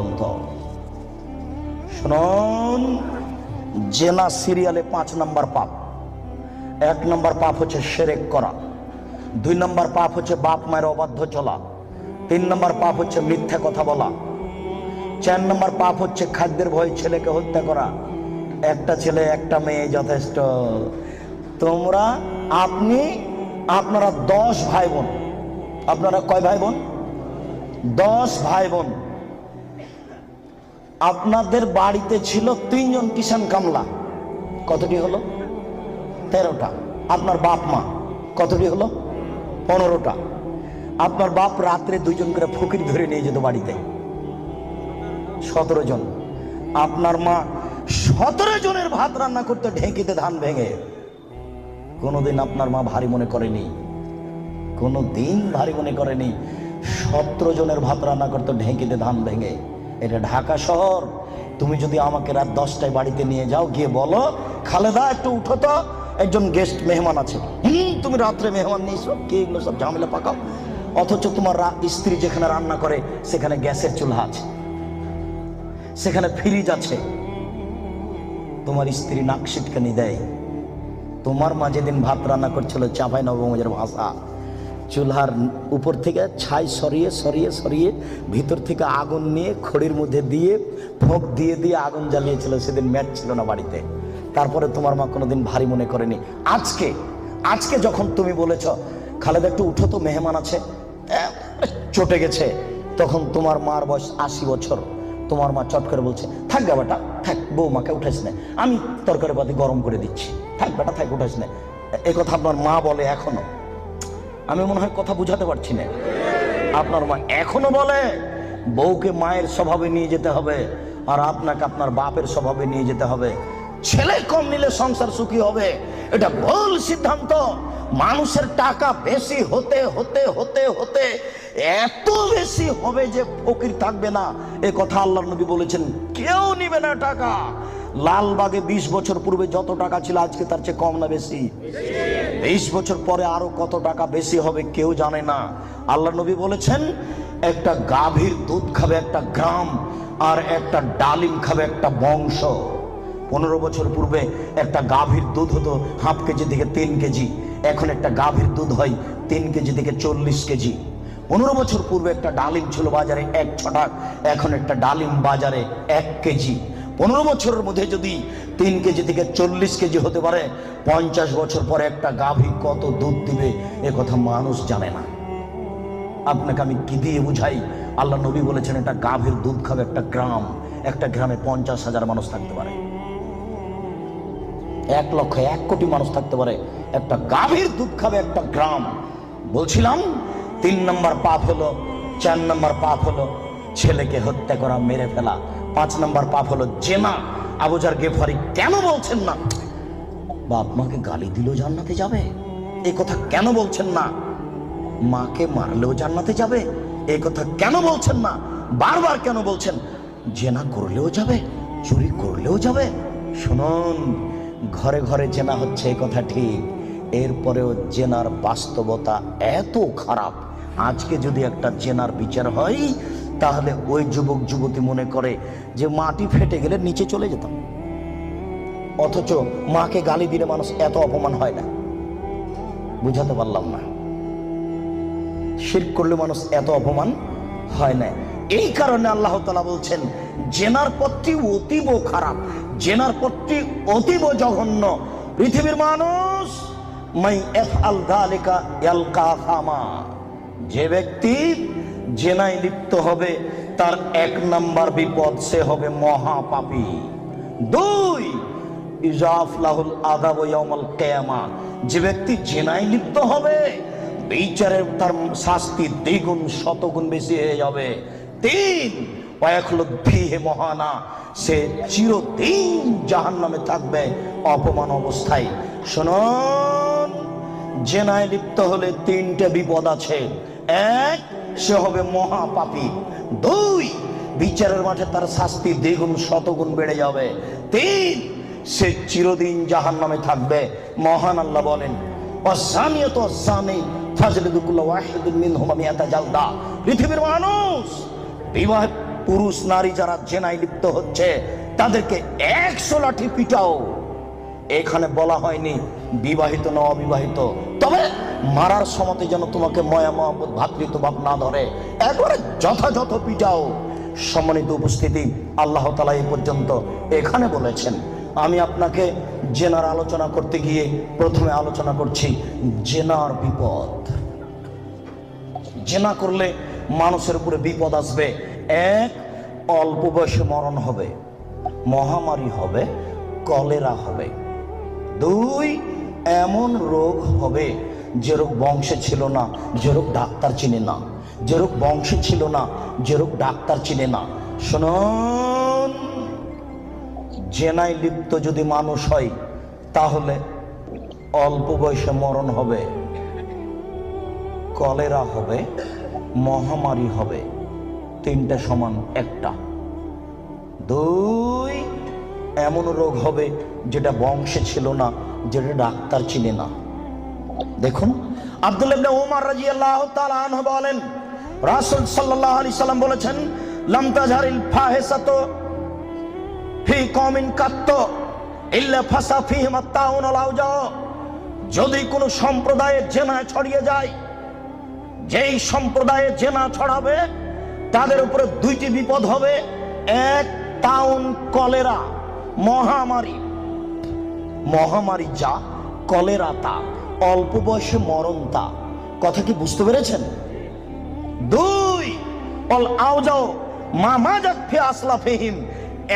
গ্রন্থ শুনুন, জেনা সিরিয়ালে পাঁচ নাম্বার পাপ। এক নম্বর পাপ হচ্ছে সেরেক করা। দুই নম্বর পাপ হচ্ছে বাপ মায়ের অবাধ্য চলা। তিন নম্বর পাপ হচ্ছে মিথ্যা কথা বলা। চার নম্বর পাপ হচ্ছে খাদ্যের ভয়ে ছেলেকে হত্যা করা। একটা ছেলে, একটা মেয়ে যথেষ্ট। তোমরা, আপনি, আপনারা দশ ভাই বোন। আপনারা কয় ভাই বোন? দশ ভাই বোন। আপনাদের বাড়িতে ছিল তিনজন কিষান কামলা। কতটি হলো? তেরোটা। আপনার বাপ মা, কতটি হলো? পনেরোটা। আপনার বাপ রাত্রে দুইজন করে ফকির ধরে নিয়ে যেত বাড়িতে। সতেরো জন। আপনার মা সতেরো জনের ভাত রান্না করতে ঢেঁকিতে ধান ভেঙে। কোনোদিন আপনার মা ভারী মনে করেনি। কোনো দিন ভারী মনে করেনি। সতেরো জনের ভাত রান্না করতে ঢেঁকিতে ধান ভেঙে। এটা ঢাকা শহর। তুমি যদি আমাকে রাত দশটায় বাড়িতে নিয়ে যাও, গিয়ে বলো, খালেদা, একটু উঠো তো। একজন গেস্ট মেহমান আছে। হুম, তুমি রাত্রে মেহমান নিয়েছো কে এগুলো সব ঝামেলা পাকাও? অথচ তোমার স্ত্রী যেখানে রান্না করে, সেখানে গ্যাসের চুলহা আছে। সেখানে ফ্রিজ আছে। তোমার স্ত্রী নাক সিটকানি দেয়। তোমার মা যেদিন ভাত রান্না করছিল, চাপাই নবমজের ভাষা। চুলহার উপর থেকে ছাই সরিয়ে সরিয়ে সরিয়ে ভিতর থেকে আগুন নিয়ে খড়ির মধ্যে দিয়ে ফোঁক দিয়ে দিয়ে আগুন জ্বালিয়েছিল। সেদিন ম্যাচ ছিল না বাড়িতে। তারপরে তোমার মা কোনোদিন ভারী মনে করেনি। আজকে আজকে যখন তুমি বলেছ, খালেদা, একটু উঠো তো, মেহমান আছে। চটে গেছে। তখন তোমার মার বয়স আশি বছর। তোমার মা চট করে বলছে, থাক বেটা, থাক, বৌমাকে উঠাইস না। আমি তরকারি পাতি গরম করে দিচ্ছি। থাক বেটা, থাক উঠাইস না। কথা আপনার মা বলে এখনও। আমি মনে হয় কথা বুঝাতে পারছি না। আপনার মা এখনও বলে, বউকে মায়ের স্বভাবে নিয়ে যেতে হবে আর আপনাকে আপনার বাপের স্বভাবে নিয়ে যেতে হবে। ছেলে কম নিলে সংসার সুখী হবে। এটা ভুল সিদ্ধান্ত। মানুষের টাকা বেশি হতে হতে হতে হতে এত বেশি হবে যে ফকির থাকবে না। এ কথা আল্লাহ নবী বলেছেন, কেউ নিবে না টাকা। লালবাগে বিশ বছর পূর্বে যত টাকা ছিল, আজকে তার চেয়ে কম না বেশি? বিশ বছর পরে আরও কত টাকা বেশি হবে কেউ জানে না। আল্লাহ নবী বলেছেন, একটা গাভীর দুধ খাবে একটা গ্রাম, আর একটা ডালিম খাবে একটা বংশ। পনেরো বছর পূর্বে একটা গাভীর দুধ হতো হাফ কেজি থেকে তিন কেজি। এখন একটা গাভীর দুধ হয় তিন কেজি থেকে চল্লিশ কেজি। পনেরো বছর পূর্বে একটা ডালিম ছিল বাজারে এক ছটাক এখন একটা ডালিম বাজারে এক কেজি। পনেরো বছরের মধ্যে যদি তিন কেজি থেকে চল্লিশ কেজি হতে পারে, পঞ্চাশ বছর পরে একটা গাভী কত দুধ দিবে, এ কথা মানুষ জানে না। আপনাকে আমি কি দিয়ে বুঝাই? আল্লাহ নবী বলেছেন, একটা গাভীর দুধ খাবে একটা গ্রাম, একটা গ্রামে পঞ্চাশ হাজার মানুষ থাকতে পারে। এক লক্ষ এক কোটি মানুষ থাকতে পারে। একটা গাভীর দুধ খাবে একটা গ্রাম। বলছিলাম, তিন নম্বর পাপ হলো, চার নম্বর পাপ হলো, ছেলেকে হত্যা করা, মেরে ফেলা। পাঁচ নম্বর পাপ হলো জেনা। আবুজার গেফারি কেন বলছেন না? বাপ মাকে গালি দিলেও জান্নাতে যাবে। এই কথা কেন বলছেন না? মাকে মারলেও জান্নাতে যাবে। এই কথা কেন বলছেন না? বারবার কেন বলছেন? জেনা করলেও যাবে, চুরি করলেও যাবে। শুনুন ঘরে ঘরে জেনা হচ্ছে এই কথা ঠিক। এরপরেও জেনার বাস্তবতা এত খারাপ। আজকে যদি একটা জেনার বিচার হয়, তাহলে ওই যুবক যুবতী মনে করে যে মাটি ফেটে গেলে নিচে চলে যেতাম। অথচ মাকে গালি দিলে মানুষ এত অপমান হয় না। বুঝাতে পারলাম না। শির করলে মানুষ এত অপমান হয় না এই কারণে আল্লাহ তালা বলছেন, জেনার পথটি অতীব খারাপ, জেনার পথটি অতীব জঘন্য। পৃথিবীর মানুষ, মাই এফ আল দালিকা ইয়ালকা ফামা যে ব্যক্তি জেনায় লিপ্ত হবে, তার এক নাম্বার বিপদ সে হবে মহাপাপী। দুই ইজাফলাহুল আদাব ইয়াউমাল কিয়ামা। যে ব্যক্তি জেনায় লিপ্ত হবে বিচারের তার শাস্তি দ্বিগুণ, শতগুণ বেশি হয়ে যাবে। তিন ফিহে মহানা, সে চিরদিন জাহান নামে থাকবে অপমান অবস্থায়। শুনুন, জেনায় লিপ্ত হলে তিনটে বিপদ আছে। এক, সে হবে মহাপাপী। দুই, বিচারের মাঠে তার শাস্তি দ্বিগুণ, শতগুণ বেড়ে যাবে। তিন, সে চিরদিন জাহান নামে থাকবে। মহান আল্লাহ বলেন, অসানিয়ত অসানি পৃথিবীর মানুষ বিবাহ পুরুষ, নারী যারা জেনায় লিপ্ত হচ্ছে, তাদেরকে একশো লাঠি পিটাও। এখানে বলা হয়নি বিবাহিত না অবিবাহিত। তবে মারার সময় যেন তোমাকে ময়া মহম্মদ ভাতৃত্বভাব না ধরে, একবারে যথাযথ পিটাও। সম্মানিত উপস্থিতি, আল্লাহ তালা এই পর্যন্ত এখানে বলেছেন। আমি আপনাকে জেনার আলোচনা করতে গিয়ে প্রথমে আলোচনা করছি জেনার বিপদ। জেনা করলে মানুষের উপরে বিপদ আসবে। এক, অল্প বয়সে মরণ হবে, মহামারী হবে, কলেরা হবে। দুই, এমন রোগ হবে যে রোগ বংশে ছিল না, যে রোগ ডাক্তার চিনে না, যে রোগ বংশে ছিল না, যে রোগ ডাক্তার চিনে না। শুনুন। জেনায় লিপ্ত যদি মানুষ হয়, তাহলে অল্প বয়সে মরণ হবে, কলেরা হবে, মহামারী হবে, তিনটা সমান একটা। দুই, এমন রোগ হবে যেটা বংশে ছিল না, যেটা ডাক্তার চিনে না। দেখুন, আব্দুল ইবনে ওমর রাদিয়াল্লাহু তাআলা আনহু বলেন, রাসূল সাল্লাল্লাহু আলাইহি সাল্লাম বলেছেন, লাম তাজহারিল ফাহিসাতু যদি কোনো সম্প্রদায়ের জেনা ছড়িয়ে যায়, যেই সম্প্রদায়ের জেনা ছড়াবে, তাদের উপরে দুইটি বিপদ হবে। এক টাউন কলেরা, মহামারী। মহামারী যা, কলেরা তা, অল্প বয়সে মরণ তা। কথা কি বুঝতে পেরেছেন? দুই, অল আওজাও মামা যাচ্ছে আসলা ফেহিম।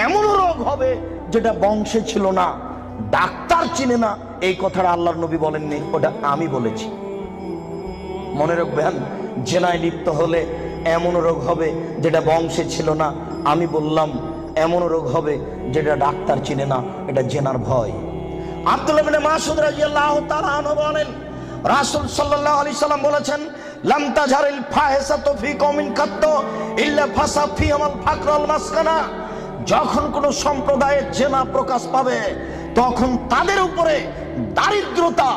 এমন রোগ হবে যেটা বংশে ছিল না, ডাক্তার চিনে না। এই কথাটা আল্লাহর নবী বলেননি, ওটা আমি বলেছি। মনে রাখবেন, জেনায় লিপ্ত হলে এমন রোগ হবে যেটা বংশে ছিল না, আমি বললাম এমন রোগ হবে যেটা ডাক্তার চিনে না, এটা জেনার ভয়। আব্দুল্লাহ মাসুদ রাদিয়াল্লাহু তাআলা বলেন, রাসূল সাল্লাল্লাহু আলাইহি সাল্লাম বলেছেন, লাম তাজহারিল ফাহিসাতু ফি কওমিন কাত্ত ইল্লা ফাসা ফি আমাল ফাকরাল মাসকানা। যখন কোন সম্প্রদায়ের জেনা প্রকাশ পাবে, তখন তাদের উপরে দারিদ্রতা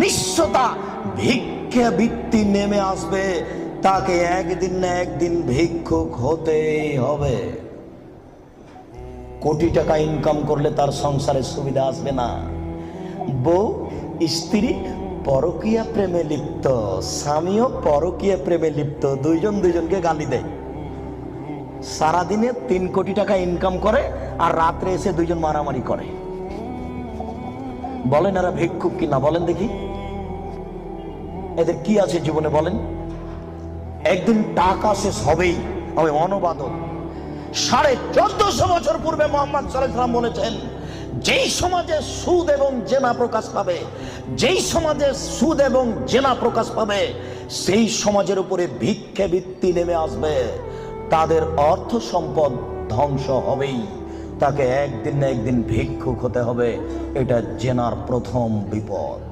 নিঃস্বতা ভিক্ষা বৃত্তি নেমে আসবে। তাকে একদিন না একদিন ভিক্ষুক হতেই হবে। কোটি টাকা ইনকাম করলে তার সংসারে সুবিধা আসবে না। বউ, স্ত্রী, পরকীয়া প্রেমে লিপ্ত, স্বামীও পরকীয়া প্রেমে লিপ্ত, দুইজন দুইজনকে গালি দেয়। সারাদিনে তিন কোটি টাকা ইনকাম করে আর রাত্রে এসে দুইজন মারামারি করে। বলেন এরা ভিক্ষুক কিনা বলেন দেখি। এদের কি আছে জীবনে বলেন? একদিন টাকা শেষ হবেই, আমি অনবাদক। সাড়ে চোদ্দশো বছর পূর্বে মোহাম্মদ সাল্লাম বলেছেন, যেই সমাজে সুদ এবং জেনা প্রকাশ পাবে, যেই সমাজে সুদ এবং জেনা প্রকাশ পাবে, সেই সমাজের উপরে ভিক্ষে ভিত্তি নেমে আসবে। তাদের অর্থ সম্পদ ধ্বংস হবেই। তাকে একদিন না একদিন ভিক্ষুক হতে হবে। এটা জেনার প্রথম বিপদ।